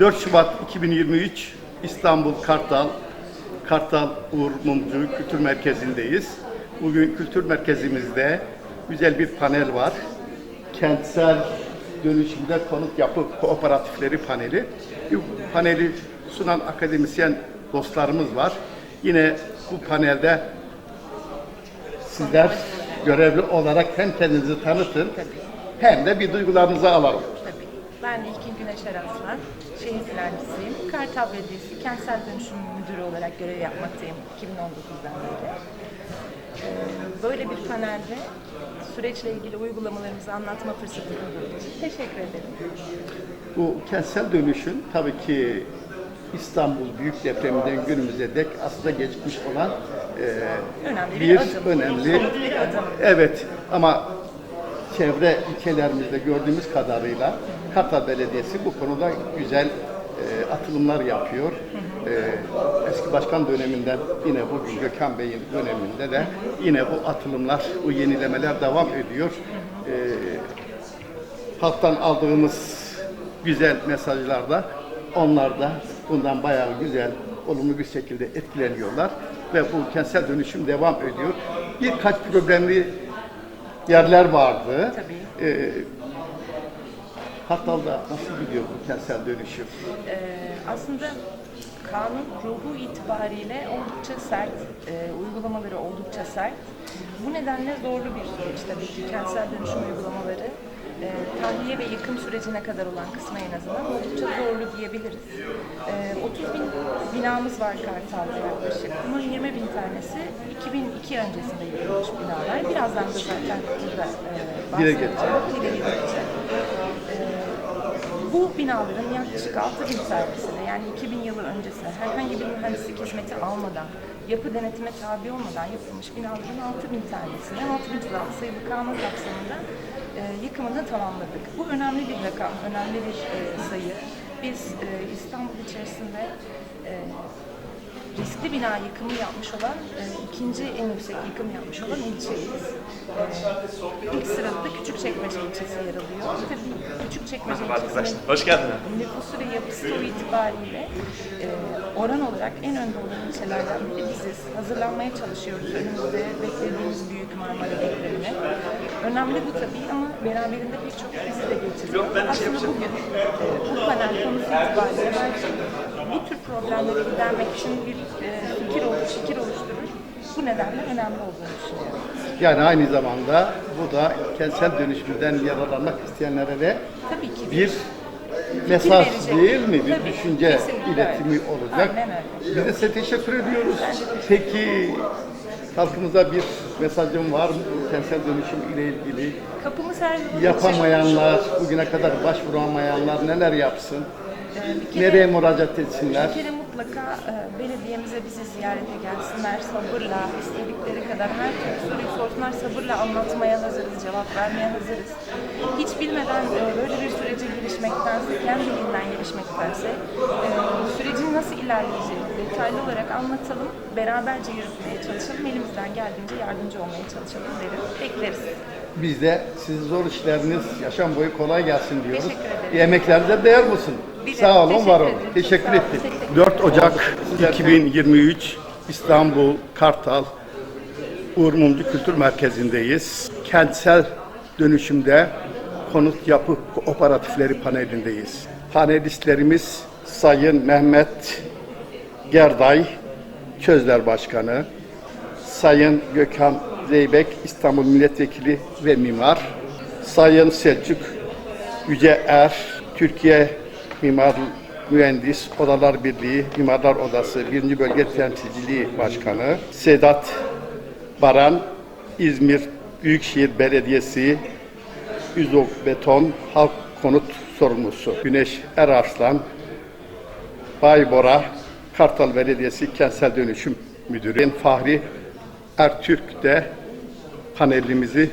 4 Şubat 2023 İstanbul Kartal Kartal Uğur Mumcu Kültür Merkezi'ndeyiz. Bugün kültür merkezimizde güzel bir panel var. Kentsel dönüşümde konut yapı kooperatifleri paneli. Bu paneli sunan akademisyen dostlarımız var. Yine bu panelde sizler görevli olarak hem kendinizi tanıtın hem de bir duygularınızı alalım. Tabii. Ben İlkin Güneş Eraslan, şehir plancısıyım. Kartal Belediyesi Kentsel Dönüşüm Müdürü olarak görev yapmaktayım 2019'dan beri. Ee, Böyle bir panelde süreçle ilgili uygulamalarımızı anlatma fırsatı buldum. Teşekkür ederim. Bu kentsel dönüşüm tabii ki İstanbul büyük depreminden günümüze dek aslında geçmiş olan e, Önemli bir, bir adım. önemli bir adım. evet ama çevre ilçelerimizde gördüğümüz kadarıyla Kartal Belediyesi bu konuda güzel e, atılımlar yapıyor. E, eski başkan döneminden yine bugün Gökhan Bey'in döneminde de yine bu atılımlar, bu yenilemeler devam ediyor. E, halktan aldığımız güzel mesajlarda onlar da bundan bayağı güzel, olumlu bir şekilde etkileniyorlar ve bu kentsel dönüşüm devam ediyor. Birkaç problemli yerler vardı. Tabii. Ee, Kartal'da nasıl gidiyor bu kentsel dönüşüm? Ee, aslında kanun ruhu itibariyle oldukça sert, e, uygulamaları oldukça sert. Bu nedenle zorlu bir süreç tabii ki kentsel dönüşüm uygulamaları. E, tahliye ve yıkım sürecine kadar olan kısmı en azından oldukça zorlu diyebiliriz. E, 30 bin binamız var Kartal'da yaklaşık. Bunun 20 bin tanesi 2002 öncesinde yıkılmış binalar. Birazdan da zaten burada e, Dile bahsedeceğim. Dile getireceğim. E, bu binaların yaklaşık 6 bin tanesinde yani 2000 yılı öncesinde herhangi bir mühendislik hizmeti almadan, yapı denetime tabi olmadan yapılmış binaların 6 bin tanesini 6306 sayılı kanun kapsamında e, yıkımını tamamladık. Bu önemli bir rakam, önemli bir e, sayı. Biz e, İstanbul içerisinde e, riskli bina yıkımı yapmış olan e, ikinci en yüksek yıkım yapmış olan ilçeyiz. E, Küçükçekmece ilçesi yer alıyor. Tabii Küçükçekmece ilçesinin Hoş geldiniz. nüfusu ve yapısı o itibariyle e, oran olarak en önde olan ilçelerden biri biziz. Hazırlanmaya çalışıyoruz önümüzde beklediğimiz büyük Marmara depremine. Önemli bu tabii ama beraberinde birçok krizi de getiriyor. Aslında bugün e, bu panel konusu itibariyle belki bu tür problemleri gidermek için bir e, fikir, olur, fikir oluşturur. Bu nedenle önemli olduğunu düşünüyorum. Yani aynı zamanda bu da kentsel dönüşümden yararlanmak isteyenlere de Tabii ki bir mesaj verecek. değil mi? Bir Tabii, düşünce kesinlikle iletimi öyle. olacak. Aynen öyle. Biz de size teşekkür ediyoruz. Peki halkımıza bir mesajın var mı kentsel dönüşüm ile ilgili? Kapımız her zaman açık. Yapamayanlar, bugüne kadar başvuramayanlar neler yapsın? Ee, bir kere- Nereye müracaat etsinler? Bir kere mutlaka e, belediyemize bizi ziyarete gelsinler sabırla, istedikleri kadar her türlü soruyu sorsunlar sabırla anlatmaya hazırız, cevap vermeye hazırız. Hiç bilmeden e, böyle bir sürece girişmektense, kendi dilinden gelişmektense e, sürecin nasıl ilerleyeceğini detaylı olarak anlatalım, beraberce yürütmeye çalışalım, elimizden geldiğince yardımcı olmaya çalışalım derim. Bekleriz. Biz de sizin zor işleriniz yaşam boyu kolay gelsin diyoruz. Teşekkür ederim. Emeklerinize değer de Sağ olun, var olun. Teşekkür ettik. 4 Ocak 2023 İstanbul Kartal Uğur Mumcu Kültür Merkezi'ndeyiz. Kentsel dönüşümde konut yapı kooperatifleri panelindeyiz. Panelistlerimiz Sayın Mehmet Gerday, Çözler Başkanı, Sayın Gökhan Zeybek, İstanbul Milletvekili ve Mimar, Sayın Selçuk Yüce Er, Türkiye Mimar Mühendis Odalar Birliği Mimarlar Odası 1. Bölge Temsilciliği Başkanı, Sedat Baran, İzmir Büyükşehir Belediyesi Üzov Beton Halk Konut Sorumlusu, Güneş Erarslan, Baybora, Kartal Belediyesi Kentsel Dönüşüm Müdürü Fahri Ertürk de panelimizi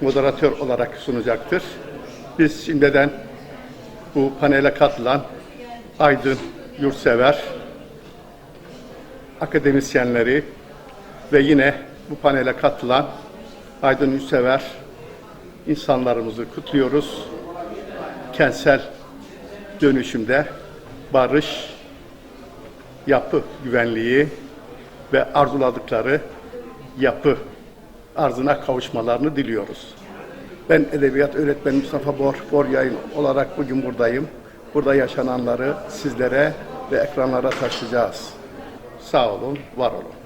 moderatör olarak sunacaktır. Biz şimdiden bu panele katılan Aydın Yurtsever, akademisyenleri ve yine bu panele katılan Aydın Yurtsever insanlarımızı kutluyoruz. Kentsel dönüşümde barış, yapı güvenliği ve arzuladıkları yapı arzına kavuşmalarını diliyoruz. Ben edebiyat öğretmeni Mustafa Bor, Bor Yayın olarak bugün buradayım. Burada yaşananları sizlere ve ekranlara taşıyacağız. Sağ olun, var olun.